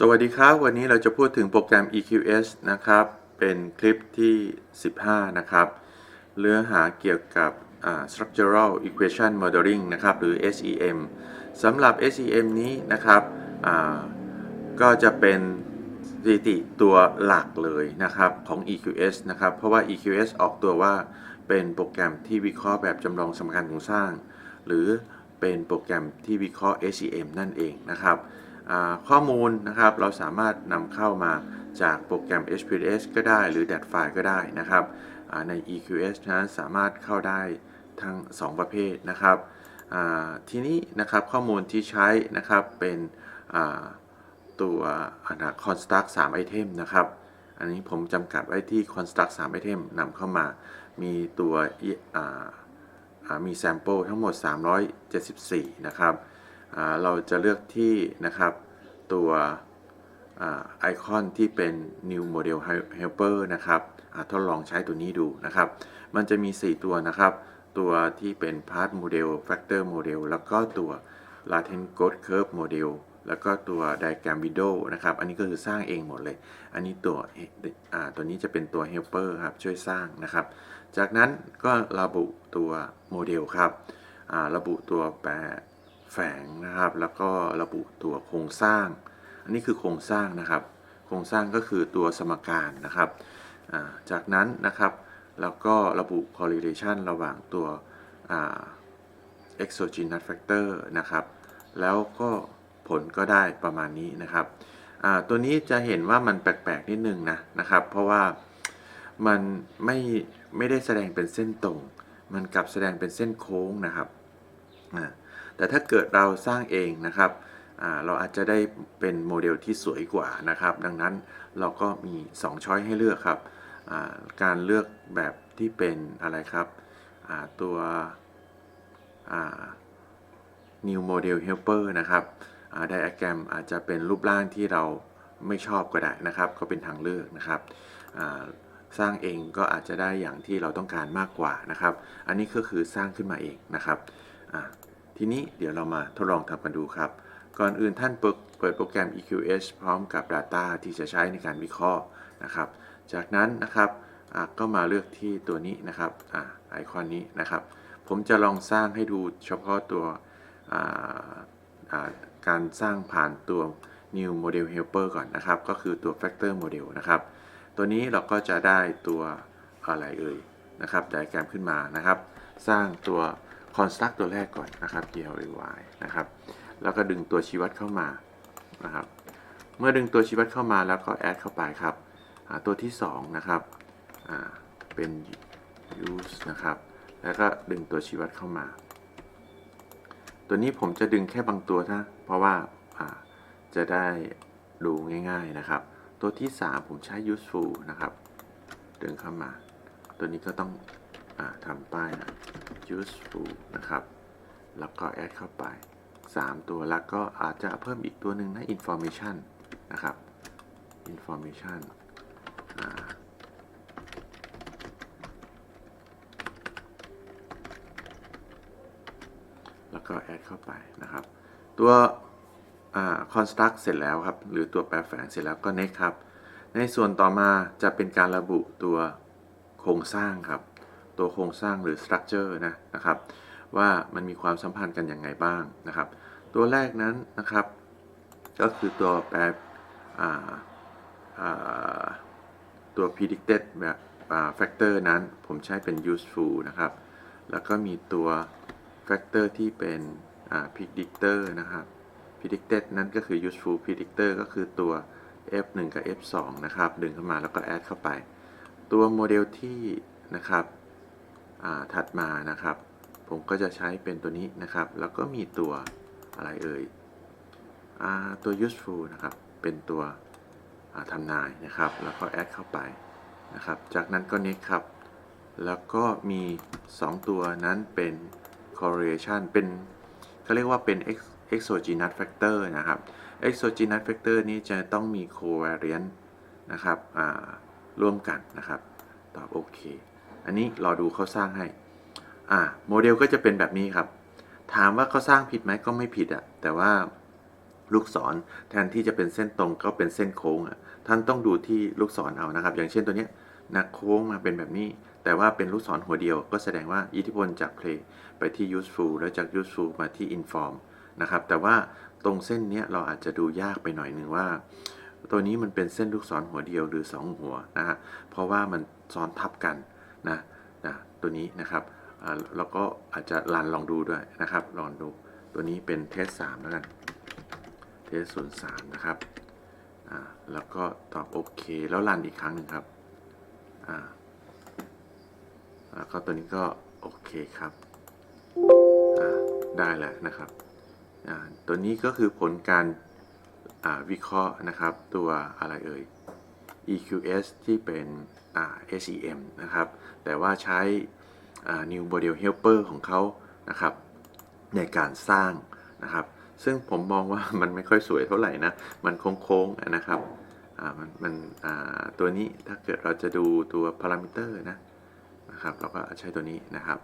สวัสดีครับ วันนี้เราจะพูดถึงโปรแกรม EQS นะครับ เป็นคลิปที่ 15 นะครับเนื้อหาเกี่ยวกับ structural equation modeling นะครับ หรือ SEM สำหรับ SEM นี้นะครับ ก็จะเป็นสถิติตัวหลักเลยนะครับของ EQS นะครับ เพราะว่า EQS ออกตัวว่าเป็นโปรแกรมที่วิเคราะห์แบบจำลองสมการโครงสร้าง หรือเป็นโปรแกรมที่วิเคราะห์ SEM นั่นเองนะครับ ข้อมูลนะครับ เราสามารถนำเข้ามาจากโปรแกรม HPS ก็ได้ หรือ DAT file ก็ได้นะครับ ใน EQS นั้นสามารถเข้าได้ทั้ง 2 ประเภทนะครับทีนี้นะครับข้อมูลที่ใช้นะครับเป็นตัวอนา construct 3 item นะครับ อันนี้ผมจำกัดไว้ที่ construct 3 item นำเข้ามามีตัวอ่าอ่ามี sample ทั้งหมด 374 นะครับ เราจะเลือกที่นะครับตัวไอคอนที่เป็น new model helper นะครับอ่าทดลองใช้ตัวนี้ดูนะครับ มันจะมี 4 ตัวนะครับ ตัวที่เป็น part model factor model แล้วก็ตัว latent growth curve model แล้วก็ตัว diagram window นะครับ อันนี้ก็คือสร้างเองหมดเลย อันนี้ตัวตัวนี้จะเป็นตัว helper ครับ ช่วยสร้างนะครับ จากนั้นก็ระบุตัวโมเดลครับระบุตัวแปร แฝงนะครับ แล้วก็ระบุตัวโครงสร้าง อันนี้คือโครงสร้างนะครับ โครงสร้างก็คือตัวสมการนะครับาจากนั้นนะครับแล้วก็ระบุ correlation ระหว่างตัวอ่า exogenous factor นะครับ แล้วก็ผลก็ได้ประมาณนี้นะครับตัวนี้จะเห็นว่ามันแปลกๆนิดนึงนะนะครับ เพราะว่ามันไม่ไม่ได้แสดงเป็นเส้นตรง มันกลับแสดงเป็นเส้นโค้งนะครับอ่า แต่ถ้าเกิดเราสร้างเองนะครับเราอาจจะได้เป็นโมเดลที่สวยกว่านะครับ ดังนั้นเราก็มี 2 ช้อยให้เลือกครับ การเลือกแบบที่เป็นอะไรครับตัว new model helper นะครับไดอะแกรมอาจจะเป็นรูปร่างที่เราไม่ชอบก็ได้นะครับ ก็เป็นทางเลือกนะครับ สร้างเองก็อาจจะได้อย่างที่เราต้องการมากกว่านะครับ อันนี้ก็คือสร้างขึ้นมาเองนะครับ ทีนี้เดี๋ยวเรามาทดลองทำกันดูครับ ก่อนอื่นท่านเปิดโปรแกรม EQS พร้อมกับ Data ที่จะใช้ในการวิเคราะห์นะครับ จากนั้นนะครับก็มาเลือกที่ตัวนี้นะครับอไอคอนนี้นะครับ ผมจะลองสร้างให้ดูเฉพาะตัวการสร้างผ่านตัว New Model Helper ก่อนนะครับ ก็คือตัว Factor Model นะครับ ตัวนี้เราก็จะได้ตัวอะไรเอ่ยนะครับไดแกรมขึ้นมานะครับ สร้างตัว construct ตัวแรกก่อนนะครับ g l y นะครับแล้วก็ดึงตัวชี้วัดเข้ามานะครับเมื่อดึงตัวชี้วัดเข้ามาแล้วก็ add เข้าไปครับตัวที่ 2 นะครับเป็น use นะครับ แล้วก็ดึงตัวชี้วัดเข้ามา ตัวนี้ผมจะดึงแค่บางตัวนะเพราะว่าจะได้ดูง่ายๆนะครับ ตัวที่ 3 ผมใช้ useful นะครับ ดึงเข้ามา ตัวนี้ก็ต้องอทำป้ายนะ useful นะครับ แล้วก็ add เข้าไป 3 ตัวแล้วก็อาจจะเพิ่มอีกตัวหนึ่งนะ information นะครับ information แล้วก็ add เข้าไปนะครับ ตัว construct เสร็จแล้วครับ หรือตัวแปรแฝงเสร็จแล้วก็ next ครับ ในส่วนต่อมาจะเป็นการระบุตัวโครงสร้างครับ ตัวโครงสร้างหรือ structure นะนะครับ ว่ามันมีความสัมพันธ์กันอย่างไงบ้างนะครับ ตัวแรกนั้นนะครับ ก็คือตัวแปรตัว predicted แบบ factor นั้นผมใช้เป็น useful นะครับ แล้วก็มีตัว factor ที่เป็น predictor นะครับ predicted นั้นก็คือ useful predictor ก็คือตัว f1 กับ f2 นะครับ ดึงเข้ามาแล้วก็ add เข้าไป ตัวโมเดลที่นะครับ ถัดมานะครับ ผมก็จะใช้เป็นตัวนี้นะครับ แล้วก็มีตัวอะไรเอ่ยอตัว useful นะครับ เป็นตัวอ่าทำนายนะครับ แล้วก็ add เข้าไปนะครับ จากนั้นก็ next ครับ แล้วก็มี 2 ตัวนั้นเป็น correlation เป็นเขาเรียกว่าเป็น exogenous factor นะครับ exogenous factor นี้จะต้องมี covariance นะครับร่วมกันนะครับ ตอบโอเค อันนี้รอดูเขาสร้างให้ อ่าโมเดลก็จะเป็นแบบนี้ครับ ถามว่าเขาสร้างผิดไหมก็ไม่ผิดอะแต่ว่าลูกศรแทนที่จะเป็นเส้นตรงก็เป็นเส้นโค้งอะท่านต้องดูที่ลูกศรเอานะครับ อย่างเช่นตัวเนี้ยนะโค้งมาเป็นแบบนี้ แต่ว่าเป็นลูกศรหัวเดียว ก็แสดงว่าอิทธิพลจาก play ไปที่ useful แล้วจาก useful มาที่ inform นะครับ แต่ว่าตรงเส้นเนี้ยเราอาจจะดูยากไปหน่อยหนึ่งว่า ตัวนี้มันเป็นเส้นลูกศรหัวเดียวหรือ 2 หัวนะฮะเพราะว่ามันซ้อนทับกัน นะนะตัวนี้นะครับอ่าแล้วก็อาจจะรันลองดูด้วยนะครับ ลองดูตัวนี้เป็นเทส3แล้วกัน เทสศูนย์สามนะครับแล้วก็ตอบโอเค แล้วรันอีกครั้งหนึ่งครับแล้วก็ตัวนี้ก็โอเคครับได้แล้วนะครับตัวนี้ก็คือผลการวิเคราะห์นะครับ ตัวอะไรเอ่ย EQS ที่เป็น SEM นะครับ แต่ว่าใช้ New Model Helper ของเขานะครับ ในการสร้างนะครับ ซึ่งผมมองว่ามันไม่ค่อยสวยเท่าไหร่นะ มันโค้งๆนะครับมันมันตัวนี้ถ้าเกิดเราจะดูตัวพารามิเตอร์นะนะครับ เราก็ใช้ตัวนี้นะครับ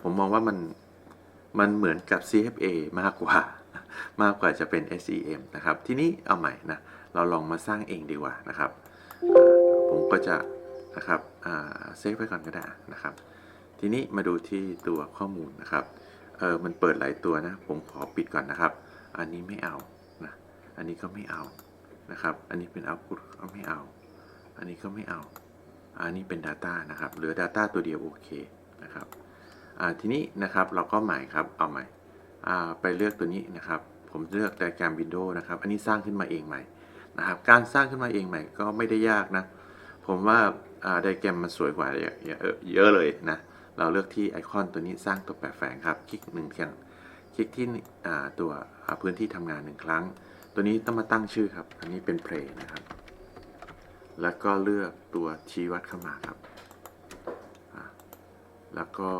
ผมมองว่ามันมันเหมือนกับ CFA มากกว่า มากกว่าจะเป็น SEM นะครับ ทีนี้เอาใหม่นะ เราลองมาสร้างเองดีกว่านะครับ ผมก็จะนะครับเซฟไว้ก่อนก็ได้นะครับ ทีนี้มาดูที่ตัวข้อมูลนะครับเออมันเปิดหลายตัวนะ ผมขอปิดก่อนนะครับ อันนี้ไม่เอานะอันนี้ก็ไม่เอานะครับ อันนี้เป็น output ก็ไม่เอา อันนี้ก็ไม่เอา อันนี้เป็น data นะครับ เหลือ data ตัวเดียวโอเคนะครับทีนี้นะครับเราก็ใหม่ครับเอาใหม่ไปเลือกตัวนี้นะครับ ผมเลือก diagram window นะครับ อันนี้สร้างขึ้นมาเองใหม่ นะครับ การสร้างขึ้นมาเองใหม่ก็ไม่ได้ยากนะ ผมว่าอ่า diagram มันสวยกว่าเยอะเยอะเลยนะ เราเลือกที่ไอคอนตัวนี้สร้างตัวแปรแฝงครับ คลิกหนึ่งครั้งคลิกที่ตัวพื้นที่ทำงานหนึ่งครั้ง ตัวนี้ต้องมาตั้งชื่อครับ อันนี้เป็น play นะครับ แล้วก็เลือกตัวชี้วัดเข้ามาครับ แล้วก็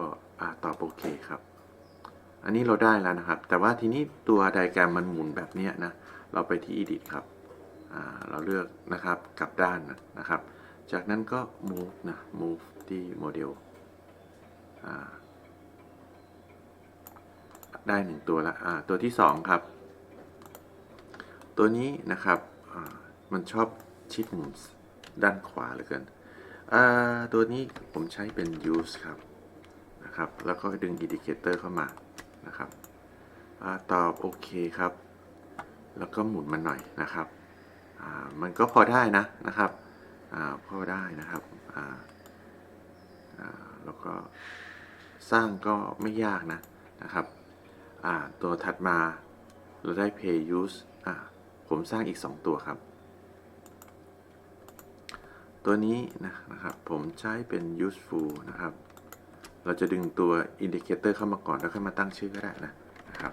ตอบโอเคครับ อันนี้เราได้แล้วนะครับ แต่ว่าทีนี้ตัวไดแกรมมันหมุนแบบนี้นะ เราไปที่ edit ครับ เราเลือกนะครับกลับด้านนะครับ จากนั้นก็ move นะ move ที่โมเดลได้หนึ่งตัวละตัวที่สองครับ ตัวนี้นะครับมันชอบชิดมุมด้านขวาเหลือเกินตัวนี้ผมใช้เป็น use ครับนะครับ แล้วก็ดึง indicator เข้ามานะครับอตอบโอเคครับ แล้วก็หมุนมันหน่อยนะครับ มันก็พอได้นะนะครับอพอได้นะครับแล้วก็สร้างก็ไม่ยากนะนะครับตัวถัดมาเราได้ pay use ผมสร้างอีก 2 ตัวครับ ตัวนี้นะนะครับผมใช้เป็น useful นะครับ เราจะดึงตัว indicator เข้ามาก่อนแล้วค่อยมาตั้งชื่อก็ได้นะนะครับ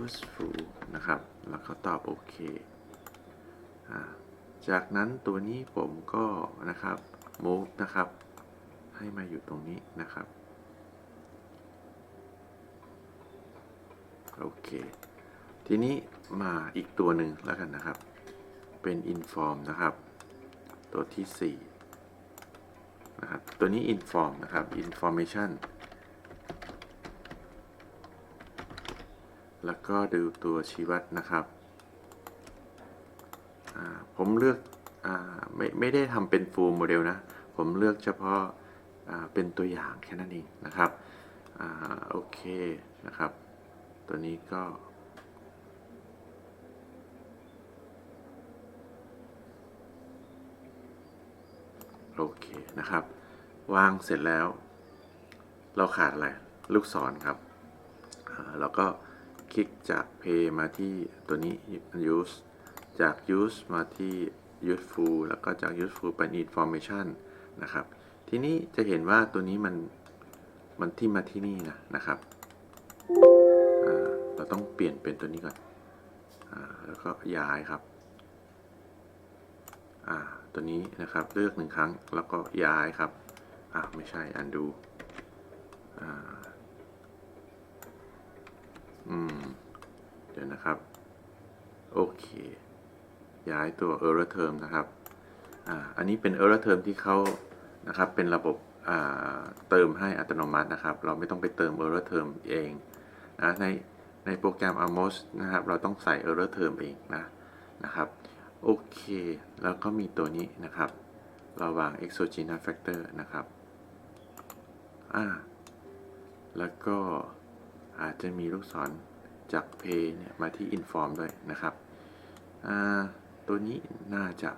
useful นะครับ แล้วก็ตอบโอเค จากนั้นตัวนี้ผมก็นะครับ move นะครับ ให้มาอยู่ตรงนี้นะครับ โอเค ทีนี้มาอีกตัวหนึ่งแล้วกันนะครับ เป็น inform นะครับ ตัวที่ 4 นะครับ ตัวนี้ inform นะครับ information แล้วก็ดูตัวชี้วัดนะครับ ผมเลือกอไม่ไม่ได้ทำเป็น full model นะ ผมเลือกเฉพาะาเป็นตัวอย่างแค่นั้นเองนะครับอโอเคนะครับ ตัวนี้ก็โอเคนะครับ วางเสร็จแล้ว เราขาดอะไร ลูกศรครับอ่าแล้วก็คลิกจาก Pay มาที่ตัวนี้ Use จาก Use มาที่ Useful แล้วก็จาก Useful ไป Information นะครับ ทีนี้จะเห็นว่าตัวนี้มันมันที่มาที่นี่นะนะครับ เราต้องเปลี่ยนเป็นตัวนี้ก่อนอแล้วก็ย้ายครับ ตัวนี้นะครับเลือกหนึ่งครั้งแล้วก็ย้ายครับ อ่าไม่ใช่ undo อ่าอืม เดี๋ยวนะครับ โอเค ย้ายตัว error term นะครับอ,อันนี้เป็น error term ที่เขานะครับเป็นระบบเติมให้อัตโนมัตินะครับ เราไม่ต้องไปเติม error term เองนะในในโปรแกรม Amos นะครับ เราต้องใส่ error term เองนะนะครับโอเค แล้วก็มีตัวนี้นะครับเราวาง exogenous factor นะครับอ่าแล้วก็อาจจะมีลูกศรจาก pay เนี่ยมาที่ inform ด้วยนะครับอ่า ตัวนี้น่าจะ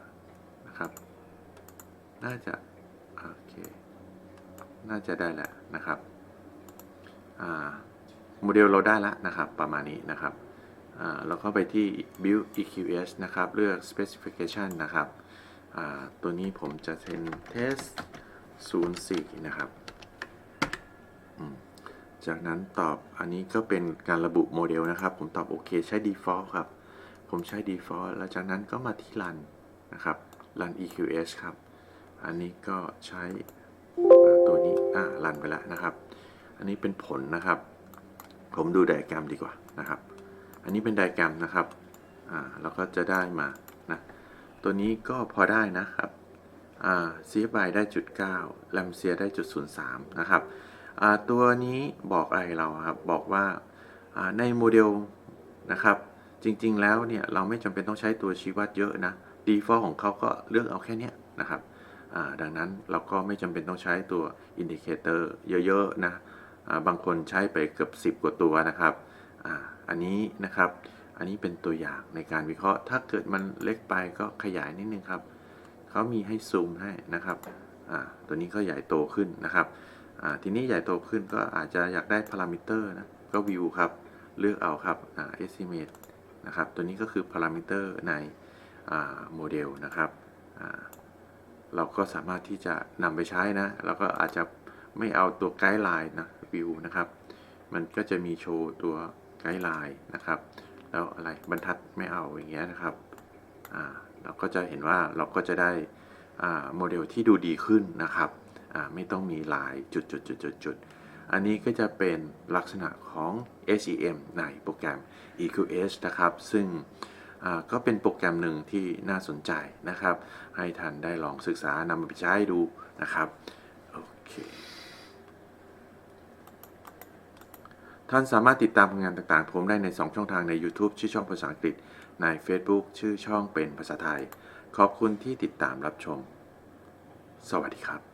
นะครับ น่าจะโอเค น่าจะได้แหละนะครับโมเดลเราได้แล้วนะครับ ประมาณนี้นะครับเราเข้าไปที่ build EQS นะครับ เลือก specification นะครับ ตัวนี้ผมจะเป็น test 04 นะครับ จากนั้นตอบอันนี้ก็เป็นการระบุโมเดลนะครับ ผมตอบโอเคใช้ default ครับ ผมใช้ default แล้วจากนั้นก็มาที่ run นะครับ run EQS ครับ อันนี้ก็ใช้ตัวนี้อ่ารันไปแล้วนะครับ อันนี้เป็นผลนะครับ ผมดูไดอะแกรมดีกว่านะครับ อันนี้เป็นไดอะแกรมนะครับอ่าเราก็จะได้มานะตัวนี้ก็พอได้นะครับอ่า CFI ได้จุด9 l a m เซียได้จุด03นะครับอ่าตัวนี้บอกอะไรเราครับ บอกว่าอ่าในโมเดลนะครับ จริง ๆ แล้วเนี่ยเราไม่จำเป็นต้องใช้ตัวชี้วัดเยอะนะ default ของเขาก็เลือกเอาแค่นี้นะครับดังนั้นเราก็ไม่จำเป็นต้องใช้ตัว indicator เยอะๆนะาบางคนใช้ไปเกือบ 10 กว่าตัวนะครับออันนี้นะครับ อันนี้เป็นตัวอย่างในการวิเคราะห์ ถ้าเกิดมันเล็กไปก็ขยายนิดนึงครับเขามีให้ซูมให้นะครับตัวนี้ก็ใหญ่โตขึ้นนะครับทีนี้ใหญ่โตขึ้นก็อาจจะอยากได้พารามิเตอร์นะก็วิวครับ เลือกเอาครับ estimate นะครับ ตัวนี้ก็คือพารามิเตอร์ในโมเดลนะครับ เราก็สามารถที่จะนำไปใช้นะ เราก็อาจจะไม่เอาตัวไกด์ไลน์นะวิวนะครับ มันก็จะมีโชว์ตัวไกด์ไลน์นะครับ แล้วอะไรบรรทัดไม่เอาอย่างเงี้ยนะครับเราก็จะเห็นว่าเราก็จะได้โมเดลที่ดูดีขึ้นนะครับ ไม่ต้องมีลายจุดจุดจุดจุดจุด อันนี้ก็จะเป็นลักษณะของ SEM ในโปรแกรม EQS นะครับ ซึ่งก็เป็นโปรแกรมหนึ่งที่น่าสนใจนะครับ ให้ท่านได้ลองศึกษานำมาไปใช้ดูนะครับ โอเคท่านสามารถติดตามผลงานต่างๆ ผมได้ใน 2 ช่องทางใน YouTube ชื่อช่องภาษาอังกฤษ ใน Facebook ชื่อช่องเป็นภาษาไทย ขอบคุณที่ติดตามรับชม สวัสดีครับ